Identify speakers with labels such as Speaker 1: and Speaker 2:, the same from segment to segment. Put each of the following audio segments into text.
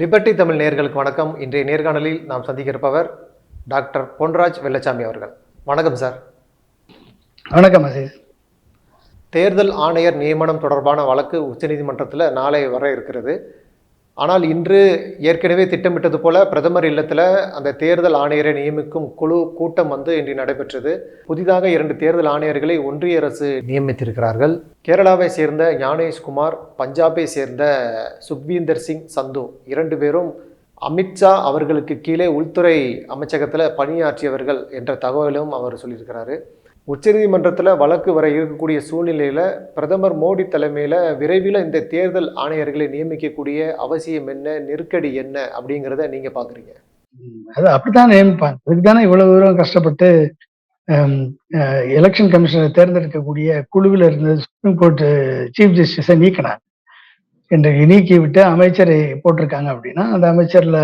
Speaker 1: Liberty Tamil நேயர்களுக்கு வணக்கம். இன்றைய நேர்காணலில் நாம் சந்திக்க இருப்பவர் டாக்டர் பொன்ராஜ் வெள்ளச்சாமி அவர்கள். வணக்கம் சார்.
Speaker 2: வணக்கம் அசீஸ்.
Speaker 1: தேர்தல் ஆணையர் நியமனம் தொடர்பான வழக்கு உச்சநீதிமன்றத்தில் நாளை வர இருக்கிறது. ஆனால் இன்று ஏற்கனவே திட்டமிட்டது போல பிரதமர் இல்லத்தில் அந்த தேர்தல் ஆணையரை நியமிக்கும் குழு கூட்டம் வந்து இன்று நடைபெற்றது. புதிதாக இரண்டு தேர்தல் ஆணையர்களை ஒன்றிய அரசு நியமித்திருக்கிறார்கள். கேரளாவை சேர்ந்த ஞானேஷ்குமார் பஞ்சாபை சேர்ந்த சுக்வீந்தர் சிங் சந்து இரண்டு பேரும் அமித்ஷா அவர்களுக்கு கீழே உள்துறை அமைச்சகத்தில் பணியாற்றியவர்கள் என்ற தகவலும் அவர் சொல்லியிருக்கிறாரு. உச்சநீதிமன்றத்தில் வழக்கு வர இருக்கக்கூடிய சூழ்நிலையில் பிரதமர் மோடி தலைமையில் விரைவில் இந்த தேர்தல் ஆணையர்களை நியமிக்கக்கூடிய அவசியம் என்ன நெருக்கடி என்ன அப்படிங்கிறத நீங்கள் பார்க்குறீங்க
Speaker 2: அது அப்படித்தான் நியமிப்பாங்க. அதுக்கு தானே இவ்வளவு தூரம் கஷ்டப்பட்டு எலெக்ஷன் கமிஷனை தேர்ந்தெடுக்கக்கூடிய குழுவில் இருந்து சுப்ரீம் கோர்ட்டு சீஃப் ஜஸ்டிஸை நீக்கினாங்க. இன்றைக்கு நீக்கி விட்டு அமைச்சரை போட்டிருக்காங்க அப்படின்னா அந்த அமைச்சரில்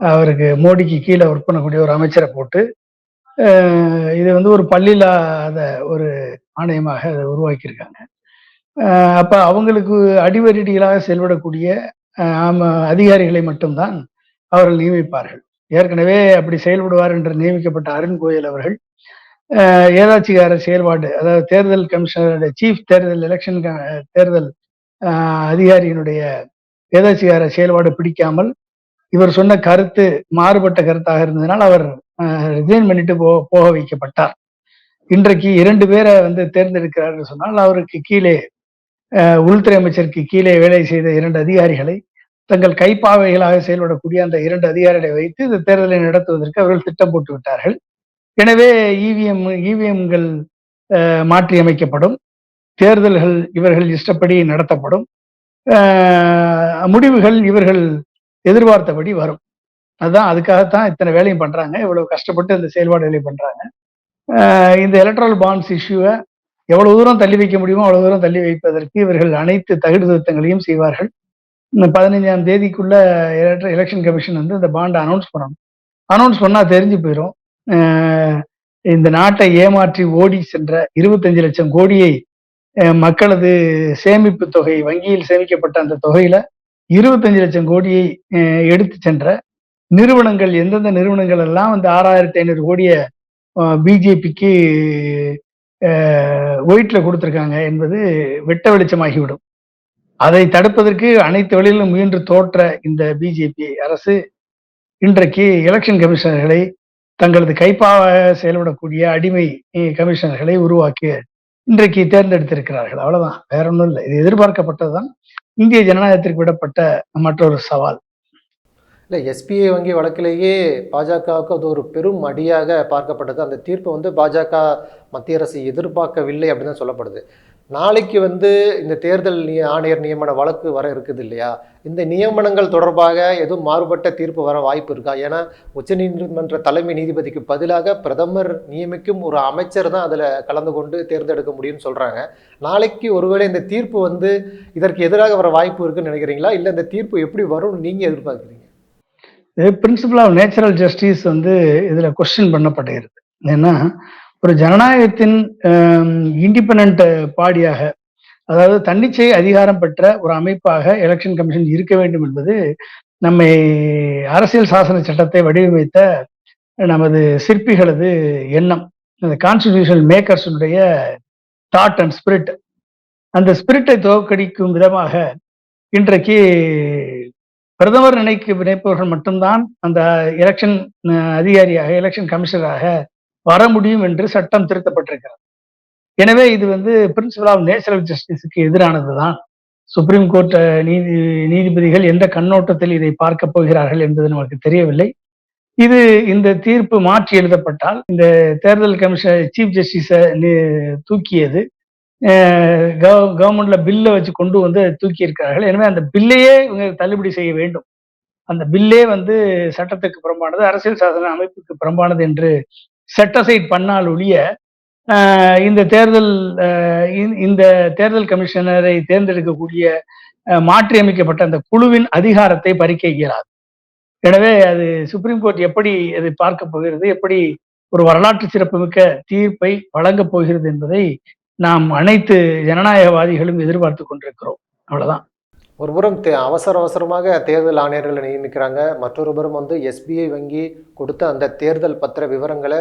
Speaker 2: அவருக்கு மோடிக்கு கீழே ஒர்க் பண்ணக்கூடிய ஒரு அமைச்சரை போட்டு இது வந்து ஒரு பள்ளியில்லாத ஒரு ஆணையமாக அதை உருவாக்கியிருக்காங்க. அப்போ அவங்களுக்கு அடிவரிடிகளாக செயல்படக்கூடிய ஆம அதிகாரிகளை மட்டும்தான் அவர்கள் நியமிப்பார்கள். ஏற்கனவே அப்படி செயல்படுவார் என்று நியமிக்கப்பட்ட அருண் கோயல் அவர்கள் ஏதாட்சிகார ஏதாச்சிகார செயல்பாடு அதாவது தேர்தல் கமிஷனருடைய சீஃப் தேர்தல் எலெக்ஷன் தேர்தல் அதிகாரியினுடைய ஏதாச்சிகார செயல்பாடு பிடிக்காமல் இவர் சொன்ன கருத்து மாறுபட்ட கருத்தாக இருந்ததுனால் அவர் ரிசைன் பண்ணிட்டு போ போக வைக்கப்பட்டார். இன்றைக்கு இரண்டு பேரை வந்து தேர்ந்தெடுக்கிறார்கள் சொன்னால் அவருக்கு கீழே உள்துறை அமைச்சருக்கு கீழே வேலை செய்த இரண்டு அதிகாரிகளை தங்கள் கைப்பாவைகளாக செயல்படக்கூடிய அந்த இரண்டு அதிகாரிகளை வைத்து இந்த தேர்தலை நடத்துவதற்கு அவர்கள் திட்டம் போட்டு விட்டார்கள். எனவே இவிஎம் இவிஎம்கள் மாற்றி அமைக்கப்படும் தேர்தல்கள் இவர்கள் இஷ்டப்படி நடத்தப்படும். முடிவுகள் இவர்கள் எதிர்பார்த்தபடி வரும். அதுதான் அதுக்காகத்தான் இத்தனை வேலையும் பண்றாங்க. இவ்வளவு கஷ்டப்பட்டு இந்த செயல்பாடுகளை பண்றாங்க. இந்த எலக்ட்ரல் பாண்ட்ஸ் இஷ்யூவை எவ்வளவு தூரம் தள்ளி வைக்க முடியுமோ அவ்வளவு தூரம் தள்ளி வைப்பதற்கு இவர்கள் அனைத்து தகுடு திருத்தங்களையும் செய்வார்கள். இந்த பதினைஞ்சாம் தேதிக்குள்ள எலெக்ஷன் கமிஷன் வந்து இந்த பாண்டை அனௌன்ஸ் பண்ணணும். அனௌன்ஸ் பண்ணா தெரிஞ்சு போயிடும் இந்த நாட்டை ஏமாற்றி ஓடி சென்ற இருபத்தஞ்சு லட்சம் கோடியை மக்களது சேமிப்பு தொகை வங்கியில் சேமிக்கப்பட்ட அந்த தொகையில இருபத்தஞ்சு லட்சம் கோடியை எடுத்து சென்ற நிறுவனங்கள் எந்தெந்த நிறுவனங்கள் எல்லாம் வந்து ஆறாயிரத்தி ஐநூறு கோடியை பிஜேபிக்கு ஒயிட்ல கொடுத்துருக்காங்க என்பது வெட்ட வெளிச்சமாகிவிடும். அதை தடுப்பதற்கு அனைத்து வழியிலும் முயன்று தோற்ற இந்த பிஜேபி அரசு இன்றைக்கு எலெக்ஷன் கமிஷனர்களை தங்களது கைப்பாக செயல்படக்கூடிய அடிமை கமிஷனர்களை உருவாக்கி இன்றைக்கு தேர்ந்தெடுத்திருக்கிறார்கள். அவ்வளவுதான். வேற ஒன்றும் இல்லை. இது எதிர்பார்க்கப்பட்டதுதான். இந்திய ஜனநாயகத்திற்கு விடப்பட்ட மற்றொரு சவால்.
Speaker 1: இல்லை எஸ்பிஐ வங்கி வழக்கிலேயே பாஜகவுக்கு அது ஒரு பெரும் அடியாக பார்க்கப்பட்டது. அந்த தீர்ப்பை வந்து பாஜக மத்திய அரசு எதிர்பார்க்கவில்லை அப்படின்னு தான் சொல்லப்படுது. நாளைக்கு வந்து இந்த தேர்தல் நிய ஆணையர் நியமன வழக்கு வர இருக்குது இல்லையா இந்த நியமனங்கள் தொடர்பாக எதுவும் மாறுபட்ட தீர்ப்பு வர வாய்ப்பு இருக்கா? ஏன்னா உச்சநீதிமன்ற தலைமை நீதிபதிக்கு பதிலாக பிரதமர் நியமிக்கும் ஒரு அமைச்சர் தான் அதில் கலந்து கொண்டு தேர்ந்தெடுக்க முடியும்னு சொல்கிறாங்க நாளைக்கு ஒருவேளை இந்த தீர்ப்பு வந்து இதற்கு எதிராக வர வாய்ப்பு இருக்குன்னு நினைக்கிறீங்களா? இல்லை இந்த தீர்ப்பு எப்படி வரும்னு நீங்கள் எதிர்பார்க்குறீங்க?
Speaker 2: பிரின்சிபல் ஆஃப் நேச்சுரல் ஜஸ்டிஸ் வந்து இதில் கொஸ்டின் பண்ணப்படுகிறது ஏன்னா ஒரு ஜனநாயகத்தின் இண்டிபெண்ட் பாடியாக அதாவது தன்னிச்சை அதிகாரம் பெற்ற ஒரு அமைப்பாக எலெக்ஷன் கமிஷன் இருக்க வேண்டும் என்பது நம்மை அரசியல் சாசன சட்டத்தை வடிவமைத்த நமது சிற்பிகளது எண்ணம். அந்த கான்ஸ்டிடியூஷன் மேக்கர்ஸுடைய தாட் அண்ட் ஸ்பிரிட் அந்த ஸ்பிரிட்டை தோற்கடிக்கும் விதமாக இன்றைக்கு பிரதமர் நினைக்க நினைப்பவர்கள் மட்டும்தான் அந்த எலெக்ஷன் அதிகாரியாக எலெக்ஷன் கமிஷனராக வர முடியும் என்று சட்டம் திருத்தப்பட்டிருக்கிறது. எனவே இது வந்து பிரின்சிபல் ஆஃப் நேச்சுரல் ஜஸ்டிஸுக்கு எதிரானதுதான். சுப்ரீம் கோர்ட் நீதி நீதிபதிகள் எந்த கண்ணோட்டத்தில் இதை பார்க்க போகிறார்கள் என்பது நமக்கு தெரியவில்லை. இது இந்த தீர்ப்பு மாற்றி எழுதப்பட்டால் இந்த தேர்தல் கமிஷன் சீஃப் ஜஸ்டிஸை தூக்கியது கவர்மெண்ட்ல பில்லை வச்சு கொண்டு வந்து தூக்கி இருக்கிறார்கள் எனவே அந்த பில்லையே இவங்க தள்ளுபடி செய்ய வேண்டும். அந்த பில்லே வந்து சட்டத்துக்கு புறம்பானது அரசியல் சாசன அமைப்புக்கு புறம்பானது என்று செட்டசைட் பண்ணால் ஒழிய ஆஹ் இந்த தேர்தல் ஆஹ் இந்த- தேர்தல் கமிஷனரை தேர்ந்தெடுக்கக்கூடிய மாற்றியமைக்கப்பட்ட அந்த குழுவின் அதிகாரத்தை பறிக்க இயலாது. எனவே அது சுப்ரீம் கோர்ட் எப்படி அது பார்க்க போகிறது எப்படி ஒரு வரலாற்று சிறப்புமிக்க தீர்ப்பை வழங்கப் போகிறது என்பதை நாம் அனைத்து ஜனநாயகவாதிகளும் எதிர்பார்த்து கொண்டிருக்கிறோம். அவ்வளவுதான்.
Speaker 1: ஒருபுறம் தே அவசர அவசரமாக தேர்தல் ஆணையர்களை நியமிக்கிறாங்க மற்றொரு புறம் வந்து எஸ்பிஐ வங்கி கொடுத்த அந்த தேர்தல் பத்திர விவரங்களை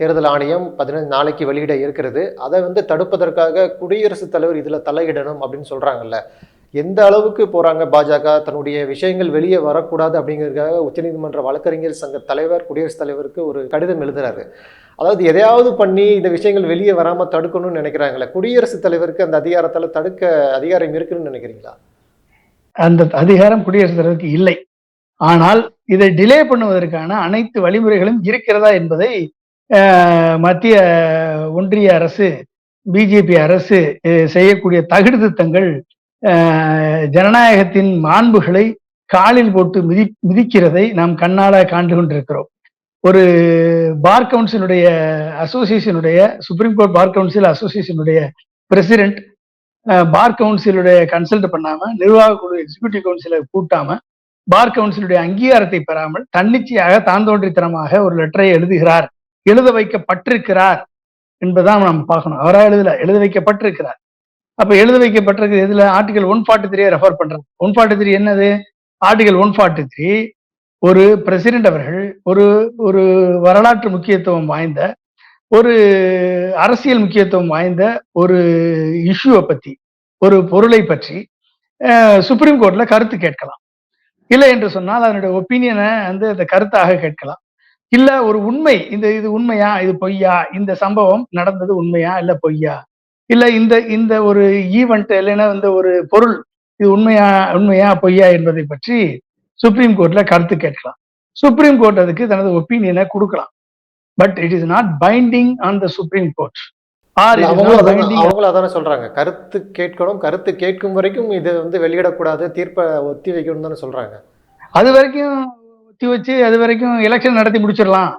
Speaker 1: தேர்தல் ஆணையம் பதினஞ்சு நாளைக்கு வெளியிட இருக்கிறது. அதை வந்து தடுப்பதற்காக குடியரசுத் தலைவர் இதில் தலையிடணும் அப்படின்னு சொல்கிறாங்கல்ல எந்த அளவுக்கு போகிறாங்க பாஜக? தன்னுடைய விஷயங்கள் வெளியே வரக்கூடாது அப்படிங்கிறதுக்காக உச்சநீதிமன்ற வழக்கறிஞர் சங்க தலைவர் குடியரசுத் தலைவருக்கு ஒரு கடிதம் எழுதுறாரு. அதாவது எதையாவது பண்ணி இந்த விஷயங்கள் வெளியே வராமல் தடுக்கணும்னு நினைக்கிறாங்களே குடியரசுத் தலைவருக்கு அந்த அதிகாரத்தால் தடுக்க அதிகாரம் இருக்குன்னு நினைக்கிறீங்களா?
Speaker 2: அந்த அதிகாரம் குடியரசுத் தலைவருக்கு இல்லை. ஆனால் இதை டிலே பண்ணுவதற்கான அனைத்து வழிமுறைகளும் இருக்கிறதா என்பதை மத்திய ஒன்றிய அரசு பிஜேபி அரசு செய்யக்கூடிய தகுதித்தங்கள் ஜனநாயகத்தின் மாண்புகளை காலில் போட்டு மிதி மிதிக்கிறதை நாம் கண்ணால காண்டு கொண்டிருக்கிறோம் ஒரு பார் கவுன்சிலுடைய அசோசியேஷனுடைய சுப்ரீம் கோர்ட் பார் கவுன்சில் அசோசியேஷனுடைய பிரசிடென்ட் பார் கவுன்சிலுடைய கன்சல்ட் பண்ணாம நிர்வாக குழு எக்ஸிகியூட்டிவ் கவுன்சிலை கூட்டாம பார் கவுன்சிலுடைய அங்கீகாரத்தை பெறாமல் தன்னிச்சையாக தான் தோன்றித்தனமாக ஒரு லெட்டரை எழுதுகிறார். எழுத வைக்கப்பட்டிருக்கிறார் என்பதான் நாம் பார்க்கணும். அவரா எழுதல எழுத வைக்கப்பட்டிருக்கிறார். அப்ப எழுத வைக்கப்பட்டிருக்கு இதுல article one forty three refer பண்றாங்க ஒன் ஃபார்ட்டி த்ரீ என்னது? ஆர்டிகல் ஒன் ஃபார்ட்டி த்ரீ ஒரு பிரசிடென்ட் அவர்கள் ஒரு ஒரு வரலாற்று முக்கியத்துவம் வாய்ந்த ஒரு அரசியல் முக்கியத்துவம் வாய்ந்த ஒரு இஷ்யூவை பத்தி ஒரு பொருளை பற்றி சுப்ரீம் கோர்ட்ல கருத்து கேட்கலாம். இல்லை என்று சொன்னால் அதனுடைய ஒப்பீனியனை வந்து அந்த கருத்தாக கேட்கலாம். இல்ல ஒரு உண்மை இந்த இது உண்மையா இது பொய்யா இந்த சம்பவம் நடந்தது உண்மையா இல்ல பொய்யா? இல்ல இந்த இந்த ஒரு ஈவெண்ட் இல்லைன்னா இந்த ஒரு பொருள் இது உண்மையா உண்மையா பொய்யா என்பதை பற்றி சுப்ரீம் கோர்ட்ல கருத்து கேட்கலாம். சுப்ரீம் கோர்ட் அதுக்கு தனது ஒப்பீனியனை கொடுக்கலாம். But it is not binding on the supreme court
Speaker 1: அவங்களும் அதான- சொல்றாங்க. கருத்து கேட்கணும் கருத்து கேட்கும் வரைக்கும் இதை வந்து வெளியிடக்கூடாது தீர்ப்பை ஒத்தி வைக்கணும் தானே சொல்றாங்க.
Speaker 2: அது வரைக்கும் ஒத்தி வச்சு அது வரைக்கும் எலெக்ஷன் நடத்தி முடிச்சிடலாம்.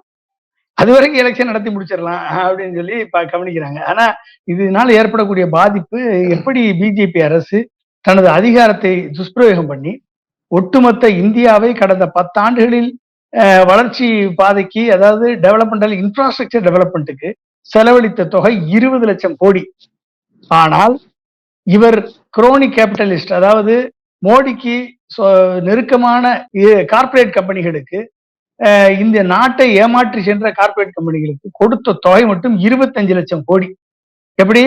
Speaker 2: அது வரைக்கும் எலெக்ஷன் நடத்தி முடிச்சிடலாம் அப்படின்னு சொல்லி இப்ப கவனிக்கிறாங்க. ஆனா இதனால ஏற்படக்கூடிய பாதிப்பு எப்படி பிஜேபி அரசு தனது அதிகாரத்தை துஷ்பிரயோகம் பண்ணி ஒட்டுமொத்த இந்தியாவை கடந்த பத்தாண்டுகளில் வளர்ச்சி பாதைக்கு அதாவது டெவலப்மெண்டல் இன்ஃப்ராஸ்ட்ரக்சர் டெவலப்மெண்ட்டுக்கு செலவழித்த தொகை இருபது லட்சம் கோடி. ஆனால் இவர் குரோனி கேபிட்டலிஸ்ட் அதாவது மோடிக்கு நெருக்கமான கார்ப்பரேட் கம்பெனிகளுக்கு இந்த நாட்டை ஏமாற்றி சென்ற கார்ப்பரேட் கம்பெனிகளுக்கு கொடுத்த தொகை மட்டும் இருபத்தஞ்சு லட்சம் கோடி. எப்படி?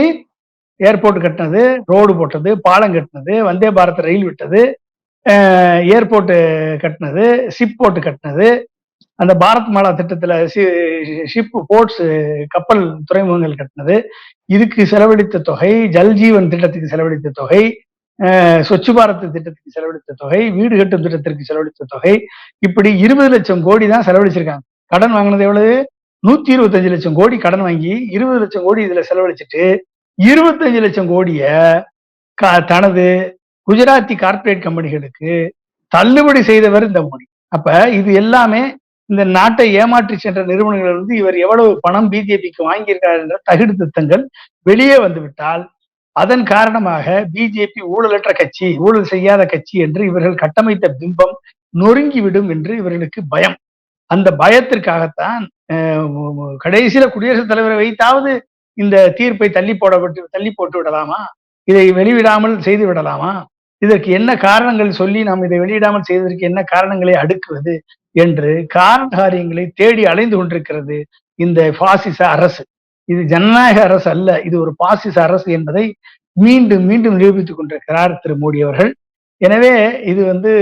Speaker 2: ஏர்போர்ட் கட்டினது ரோடு போட்டது பாலம் கட்டினது வந்தே பாரத் ரயில் விட்டது ஏர்போர்ட்டு கட்டினது ஷிப் போர்ட்டு கட்டினது. அந்த பாரத் மாலா திட்டத்துல ஷிப் போர்ட்ஸ் கப்பல் துறைமுகங்கள் கட்டினது. இதுக்கு செலவழித்த தொகை ஜல்ஜீவன் திட்டத்துக்கு செலவழித்த தொகை சொச்சு ஸ்வச் பாரத் திட்டத்துக்கு செலவழித்த தொகை வீடு கட்டும் திட்டத்திற்கு செலவழித்த தொகை. இப்படி இருபது லட்சம் கோடி தான் செலவழிச்சிருக்காங்க. கடன் வாங்கினது எவ்வளவு? நூத்தி இருபத்தஞ்சு லட்சம் கோடி கடன் வாங்கி இருபது லட்சம் கோடி இதுல செலவழிச்சிட்டு இருபத்தஞ்சு லட்சம் கோடிய க- தனது குஜராத்தி கார்ப்பரேட் கம்பெனிகளுக்கு தள்ளுபடி செய்தவர் இந்த மோடி. அப்ப இது எல்லாமே இந்த நாட்டை ஏமாற்றி சென்ற நிறுவனங்கள் வந்து இவர் எவ்வளவு பணம் பிஜேபிக்கு வாங்கியிருக்கார் என்ற தகுடு திட்டங்கள் வெளியே வந்துவிட்டால் அதன் காரணமாக பிஜேபி ஊழலற்ற கட்சி ஊழல் செய்யாத கட்சி என்று இவர்கள் கட்டமைத்த பிம்பம் நொறுங்கிவிடும் என்று இவர்களுக்கு பயம். அந்த பயத்திற்காகத்தான் கடைசியில குடியரசுத் தலைவரை வைத்தாவது இந்த தீர்ப்பை தள்ளி போடப்பட்டு தள்ளி போட்டு விடலாமா இதை வெளிவிடாமல் செய்து விடலாமா இதற்கு என்ன காரணங்கள் சொல்லி நாம் இதை வெளியிடாமல் செய்வதற்கு என்ன காரணங்களை அடுக்குவது என்று காரண காரியங்களை தேடி அலைந்து கொண்டிருக்கிறது இந்த பாசிச அரசு. இது ஜனநாயக அரசு அல்ல இது ஒரு பாசிச அரசு என்பதை மீண்டும் மீண்டும் நிரூபித்துக் கொண்டிருக்கிறார் திரு மோடி அவர்கள். எனவே இது வந்து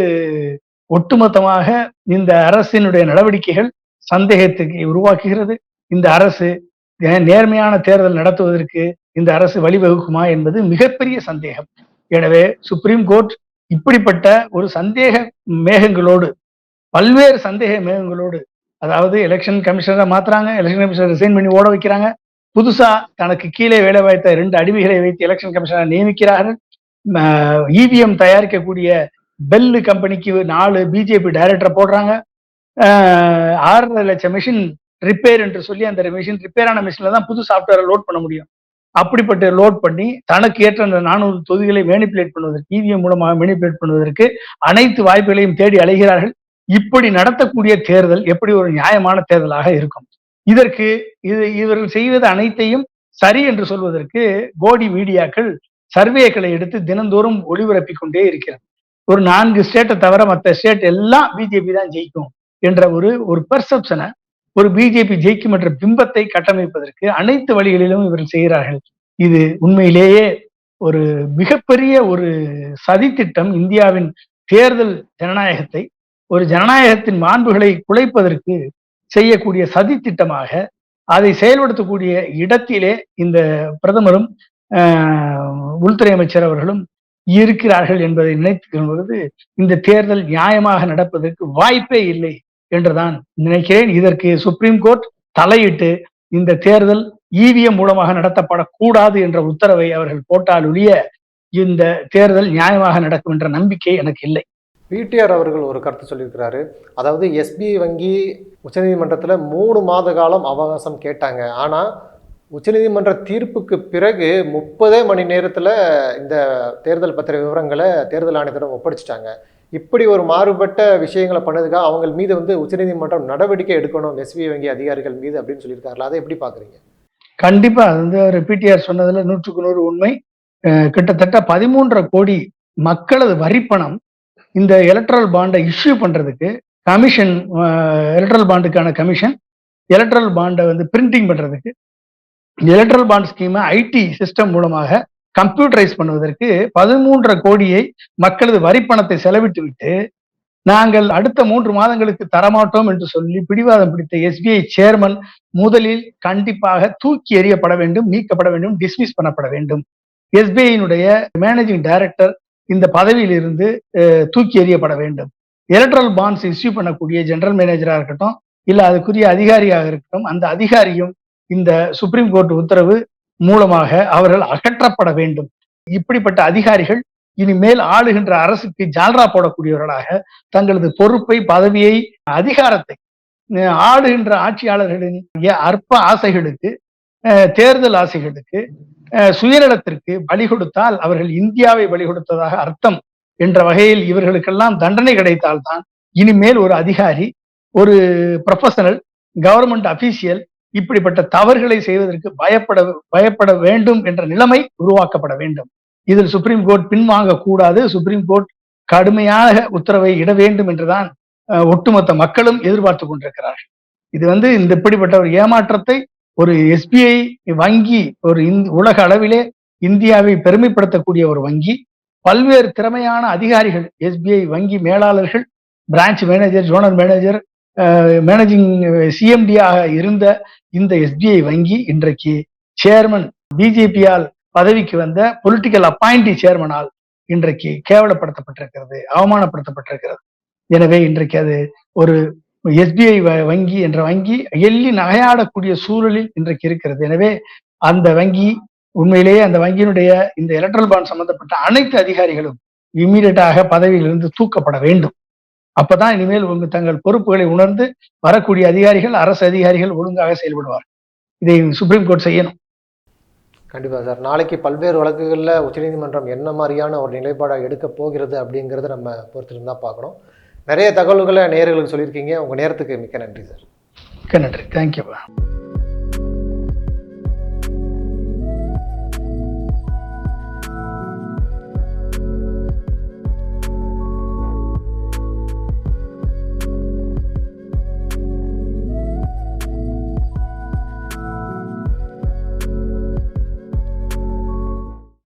Speaker 2: ஒட்டுமொத்தமாக இந்த அரசினுடைய நடவடிக்கைகள் சந்தேகத்துக்கு உருவாக்குகிறது. இந்த அரசு நேர்மையான தேர்தல் நடத்துவதற்கு இந்த அரசு வழிவகுக்குமா என்பது மிகப்பெரிய சந்தேகம். எனவே சுப்ரீம் கோர்ட் இப்படிப்பட்ட ஒரு சந்தேக மேகங்களோடு பல்வேறு சந்தேக மேகங்களோடு அதாவது எலெக்ஷன் கமிஷனரை மாத்துறாங்க எலெக்ஷன் கமிஷனர் ரிசைன் பண்ணி ஓட வைக்கிறாங்க. புதுசா தனக்கு கீழே வேலை வாய்த்த ரெண்டு அடிமைகளை வைத்து எலெக்ஷன் கமிஷனர் நியமிக்கிறார்கள். இவிஎம் தயாரிக்கக்கூடிய பெல் கம்பெனிக்கு நாலு பிஜேபி டைரக்டரை போடுறாங்க. ஆஹ் ஆறரை லட்சம் மிஷின் ரிப்பேர் என்று சொல்லி அந்த மிஷின் ரிப்பேரான மிஷினில் மிஷின்ல தான் புது சாஃப்ட்வேரை லோட் பண்ண முடியும். அப்படிப்பட்ட லோட் பண்ணி தனக்கு ஏற்ற அந்த நானூறு தொகுதிகளை மேனிப்புலேட் பண்ணுவதற்கு இவிஎம் மூலமாக மேனிப்புலேட் பண்ணுவதற்கு அனைத்து வாய்ப்புகளையும் தேடி அலைகிறார்கள். இப்படி நடத்தக்கூடிய தேர்தல் எப்படி ஒரு நியாயமான தேர்தலாக இருக்கும்? இதற்கு இது இவர்கள் செய்வது அனைத்தையும் சரி என்று சொல்வதற்கு கோடி மீடியாக்கள் சர்வேக்களை எடுத்து தினந்தோறும் ஒளிபரப்பி கொண்டே இருக்கிறது. ஒரு நான்கு ஸ்டேட்டை தவிர மற்ற ஸ்டேட் எல்லாம் பிஜேபி தான் ஜெயிக்கும் என்ற ஒரு ஒரு பெர்செப்ஷனை ஒரு பிஜேபி ஜெயிக்கும் என்ற பிம்பத்தை கட்டமைப்பதற்கு அனைத்து வழிகளிலும் இவர்கள் செய்கிறார்கள். இது உண்மையிலேயே ஒரு மிகப்பெரிய ஒரு சதித்திட்டம். இந்தியாவின் தேர்தல் ஜனநாயகத்தை ஒரு ஜனநாயகத்தின் மாண்புகளை குலைப்பதற்கு செய்யக்கூடிய சதித்திட்டமாக அதை செயல்படுத்தக்கூடிய இடத்திலே இந்த பிரதமரும் ஆஹ், உள்துறை அமைச்சர் அவர்களும் இருக்கிறார்கள் என்பதை நினைத்து கொள்வது இந்த தேர்தல் நியாயமாக நடப்பதற்கு வாய்ப்பே இல்லை. என்றுதான் நினைக்கிறேன். இதற்கு சுப்ரீம் கோர்ட் தலையிட்டு இந்த தேர்தல் இவிஎம் மூலமாக நடத்தப்படக்கூடாது என்ற உத்தரவை அவர்கள் போட்டால் ஒழிய இந்த தேர்தல் நியாயமாக நடக்கும் என்ற நம்பிக்கை எனக்கு இல்லை.
Speaker 1: பிடிஆர் அவர்கள் ஒரு கருத்து சொல்லியிருக்கிறாரு. அதாவது எஸ்பிஐ வங்கி உச்சநீதிமன்றத்தில் மூணு மாத காலம் அவகாசம் கேட்டாங்க. ஆனால் உச்சநீதிமன்ற தீர்ப்புக்கு பிறகு முப்பதே மணி நேரத்தில் இந்த தேர்தல் பத்திர விவரங்களை தேர்தல் ஆணையத்திடம் ஒப்படைச்சிட்டாங்க. இப்படி ஒரு மாறுபட்ட விஷயங்களை பண்ணதுக்காக அவங்க மீது வந்து உச்சநீதிமன்றம் நடவடிக்கை எடுக்கணும் எஸ்பிஐ வங்கி அதிகாரிகள் மீது அப்படின்னு சொல்லியிருக்காருல அதை எப்படி பார்க்குறீங்க?
Speaker 2: கண்டிப்பா அது வந்து அவர் பிடிஆர் சொன்னதுல நூற்றுக்கு நூறு உண்மை. கிட்டத்தட்ட பதிமூன்றரை கோடி மக்களது வரிப்பணம் இந்த எலக்ட்ரல் பாண்டை இஷ்யூ பண்றதுக்கு கமிஷன் எலக்ட்ரல் பாண்டுக்கான கமிஷன் எலக்ட்ரல் பாண்டை வந்து பிரிண்டிங் பண்றதுக்கு எலக்ட்ரல் பாண்ட் ஸ்கீமை ஐடி சிஸ்டம் மூலமாக கம்ப்யூட்டரைஸ் பண்ணுவதற்கு பதிமூன்றரை கோடியை மக்களது வரிப்பணத்தை செலவிட்டு விட்டு நாங்கள் அடுத்த மூன்று மாதங்களுக்கு தரமாட்டோம் என்று சொல்லி பிடிவாதம் பிடித்த எஸ்பிஐ சேர்மன் முதலில் கண்டிப்பாக தூக்கி எறியப்பட வேண்டும் நீக்கப்பட வேண்டும் டிஸ்மிஸ் பண்ணப்பட வேண்டும். எஸ்பிஐனுடைய மேனேஜிங் டைரக்டர் இந்த பதவியில் இருந்து தூக்கி எறியப்பட வேண்டும். எலக்ட்ரல் பாண்ட்ஸ் இஷ்யூ பண்ணக்கூடிய ஜெனரல் மேனேஜராக இருக்கட்டும் இல்ல அதுக்குரிய அதிகாரியாக இருக்கட்டும் அந்த அதிகாரியும் இந்த சுப்ரீம் கோர்ட் உத்தரவு மூலமாக அவர்கள் அகற்றப்பட வேண்டும். இப்படிப்பட்ட அதிகாரிகள் இனிமேல் ஆளுகின்ற அரசுக்கு ஜால்ரா போடக்கூடியவர்களாக தங்களது பொறுப்பை பதவியை அதிகாரத்தை ஆளுகின்ற ஆட்சியாளர்களின் அற்ப ஆசைகளுக்கு அஹ், தேர்தல் ஆசைகளுக்கு அஹ், சுயநலத்திற்கு பலி கொடுத்தால் அவர்கள் இந்தியாவை பலி கொடுத்ததாக அர்த்தம் என்ற வகையில் இவர்களுக்கெல்லாம் தண்டனை கிடைத்தால்தான் இனிமேல் ஒரு அதிகாரி ஒரு ப்ரொஃபஷனல் கவர்மெண்ட் அபிஷியல் இப்படிப்பட்ட தவறுகளை செய்வதற்கு பயப்பட பயப்பட வேண்டும் என்ற நிலைமை உருவாக்கப்பட வேண்டும். இதில் சுப்ரீம் கோர்ட் பின்வாங்க கூடாது சுப்ரீம் கோர்ட் கடுமையாக உத்தரவை இட வேண்டும் என்றுதான் ஒட்டுமொத்த மக்களும் எதிர்பார்த்து கொண்டிருக்கிறார்கள். இது வந்து இந்த இப்படிப்பட்ட ஒரு ஏமாற்றத்தை ஒரு எஸ்பிஐ வங்கி ஒரு உலக அளவிலே இந்தியாவை பெருமைப்படுத்தக்கூடிய ஒரு வங்கி பல்வேறு திறமையான அதிகாரிகள் எஸ்பிஐ வங்கி மேலாளர்கள் branch manager zonal manager managing சிஎம்டியாக இருந்த இந்த எஸ்பிஐ வங்கி இன்றைக்கு சேர்மன் பிஜேபியால் பதவிக்கு வந்த பொலிட்டிக்கல் அப்பாயிண்டி சேர்மனால் இன்றைக்கு கேவலப்படுத்தப்பட்டிருக்கிறது அவமானப்படுத்தப்பட்டிருக்கிறது. எனவே இன்றைக்கு அது ஒரு எஸ்பிஐ வங்கி என்ற வங்கி எள்ளி நகையாடக்கூடிய சூழலில் இன்றைக்கு இருக்கிறது. எனவே அந்த வங்கி உண்மையிலேயே அந்த வங்கியினுடைய இந்த எலக்ட்ரல் பாண்ட் சம்பந்தப்பட்ட அனைத்து அதிகாரிகளும் இம்மீடியட்டாக பதவியிலிருந்து தூக்கப்பட வேண்டும். அப்பதான் இனிமேல் உங்க தங்கள் பொறுப்புகளை உணர்ந்து வரக்கூடிய அதிகாரிகள் அரசு அதிகாரிகள் ஒழுங்காக செயல்படுவார். இதை சுப்ரீம் கோர்ட் செய்யணும்.
Speaker 1: கண்டிப்பாக சார். நாளைக்கு பல்வேறு வழக்குகளில் உச்சநீதிமன்றம் என்ன மாதிரியான ஒரு நிலைப்பாடை எடுக்க போகிறது அப்படிங்கிறத நம்ம பொறுத்திருந்து தான் பார்க்கணும். நிறைய தகவல்களை நேயர்களுக்கு சொல்லியிருக்கீங்க. உங்கள் நேரத்துக்கு மிக்க நன்றி சார்.
Speaker 2: மிக்க நன்றி. தேங்க்யூ